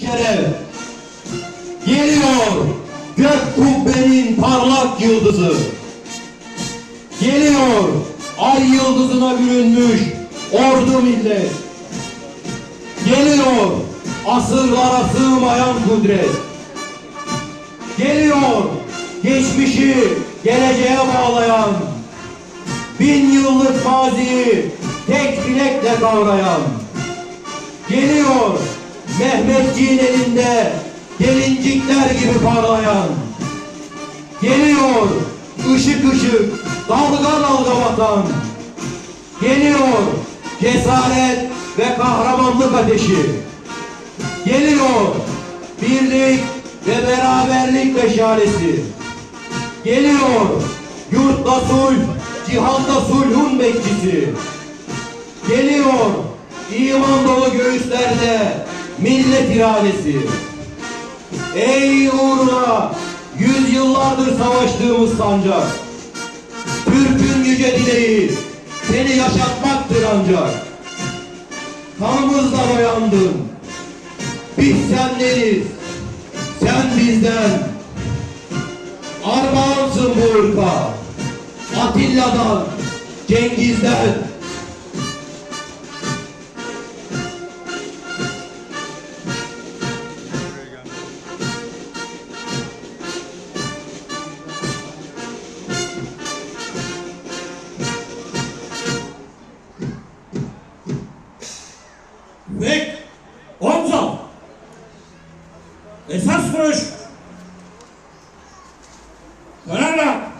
şeref geliyor. Gök kubbenin parlak yıldızı. Geliyor. Ay yıldızına bürünmüş ordu millet. Geliyor. Asırlara sığmayan kudret. Geliyor. Geçmişi geleceğe bağlayan bin yıllık maziyi tek bilekle kavrayan. Geliyor Mehmetçiğin elinde gelincikler gibi parlayan. Geliyor ışık ışık dalga dalga batan. Geliyor cesaret ve kahramanlık ateşi. Geliyor birlik ve beraberlik meşalesi. Geliyor yurtta sulh, cihanda sulhun bekçisi. Geliyor iman dolu göğüslerde millet iradesi. Ey uğruna yüzyıllardır savaştığımız sancak. Türk'ün yüce dileği seni yaşatmaktır ancak. Kanımızla boyandın. Biz sendeniz, sen bizden. Armağansın bu ırka. Atilla'dan, Cengiz'den, ve Omzol esas vuruş Kararla.